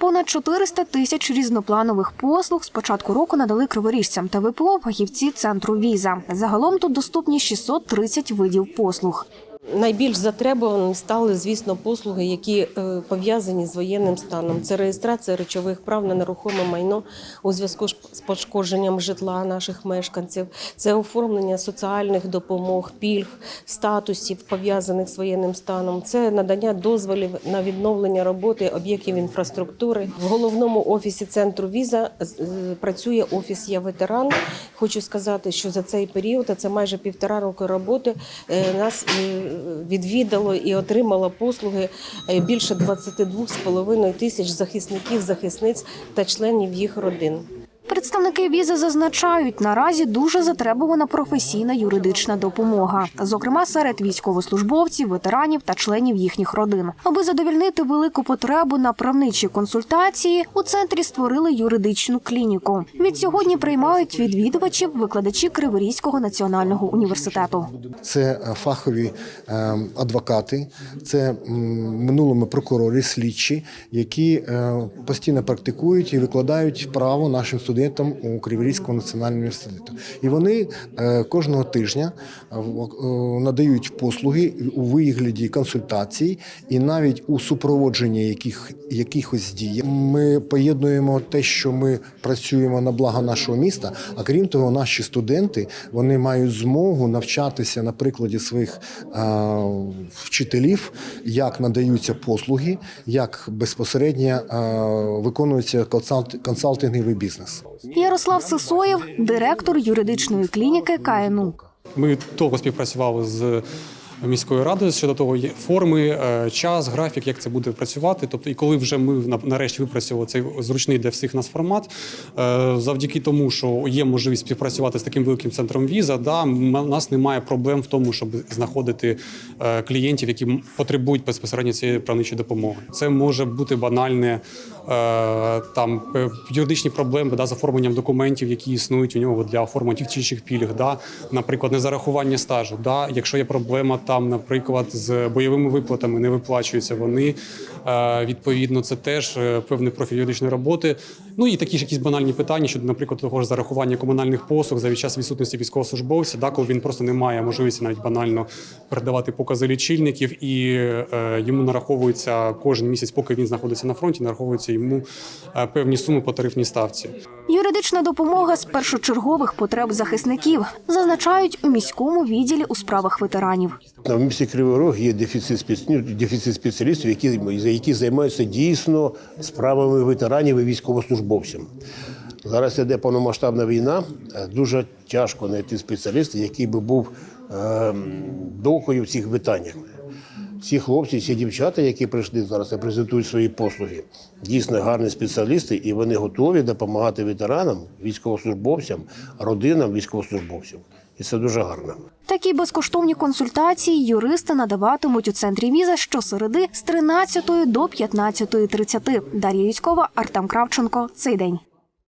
Понад 400 тисяч різнопланових послуг з початку року надали криворіжцям та ВПО фахівці центру віза. Загалом тут доступні 630 видів послуг. Найбільш затребуваними стали, звісно, послуги, які е, пов'язані з воєнним станом. Це реєстрація речових прав на нерухоме майно у зв'язку з пошкодженням житла наших мешканців, це оформлення соціальних допомог, пільг, статусів пов'язаних з воєнним станом. Це надання дозволів на відновлення роботи об'єктів інфраструктури. В головному офісі центру віза працює офіс Я ветеран. Хочу сказати, що за цей період, а це майже півтора року роботи, е, нас е, відвідало і отримало послуги е, більше 22,5 тисяч захисників, захисниць та членів їх родин. Представники візи зазначають, наразі дуже затребувана професійна юридична допомога, зокрема серед військовослужбовців, ветеранів та членів їхніх родин. Аби задовільнити велику потребу на правничі консультації, у центрі створили юридичну клініку. Від сьогодні приймають відвідувачів викладачі Криворізького національного університету. Це е, фахові е, адвокати, це минулими прокурори, слідчі, які е, постійно практикують і викладають право нашим студентам у Криворізького національного університету. І вони е, кожного тижня е, е, надають послуги у вигляді консультацій і навіть у супроводженні яких, якихось дій. Ми поєднуємо те, що ми працюємо на благо нашого міста. А крім того, наші студенти вони мають змогу навчатися на прикладі своїх вчителів, як надаються послуги, як безпосередньо виконується консалтинговий бізнес. Ярослав Сисоєв, директор юридичної клініки КНУ. Ми довго співпрацювали з міською радою щодо того є форми, е, час, графік, як це буде працювати. Тобто, і коли вже ми на- нарешті випрацювали цей зручний для всіх нас формат, е, завдяки тому, що є можливість співпрацювати з таким великим центром віза, да, у нас немає проблем в тому, щоб знаходити е, клієнтів, які потребують безпосередньо цієї правничої допомоги. Це може бути банальне там е, юридичні проблеми да, з оформленням документів, які існують у нього для оформлення тих чи інших пільг, да, наприклад, незарахування стажу. Да, якщо є проблема там, наприклад, з бойовими виплатами, не виплачуються вони. Е, відповідно, це теж е, певний профіль юридичної роботи. Ну і такі ж якісь банальні питання щодо, наприклад, того ж зарахування комунальних послуг за час відсутності військовослужбовця, да, коли він просто не має можливості навіть банально передавати покази лічильників, і е, йому нараховується кожен місяць, поки він знаходиться на фронті, нараховуються йому е, певні суми по тарифній ставці. Юридична допомога з першочергових потреб захисників зазначають у міському відділі у справах ветеранів. На місті Кривий Рог є дефіцит, спец- дефіцит спеціалістів, які, які займаються дійсно справами ветеранів і військовослужбовців. Зараз іде повномасштабна війна. е, Дуже тяжко знайти спеціаліста, який би був е, довгою в цих питаннях. Ці хлопці, ці дівчата, які прийшли зараз і презентують свої послуги, дійсно гарні спеціалісти, і вони готові допомагати ветеранам, військовослужбовцям, родинам військовослужбовців. І це дуже гарно. Такі безкоштовні консультації юристи надаватимуть у центрі віза щосереди з 13 до 15.30. Дар'я Юськова, Артем Кравченко. Цей день.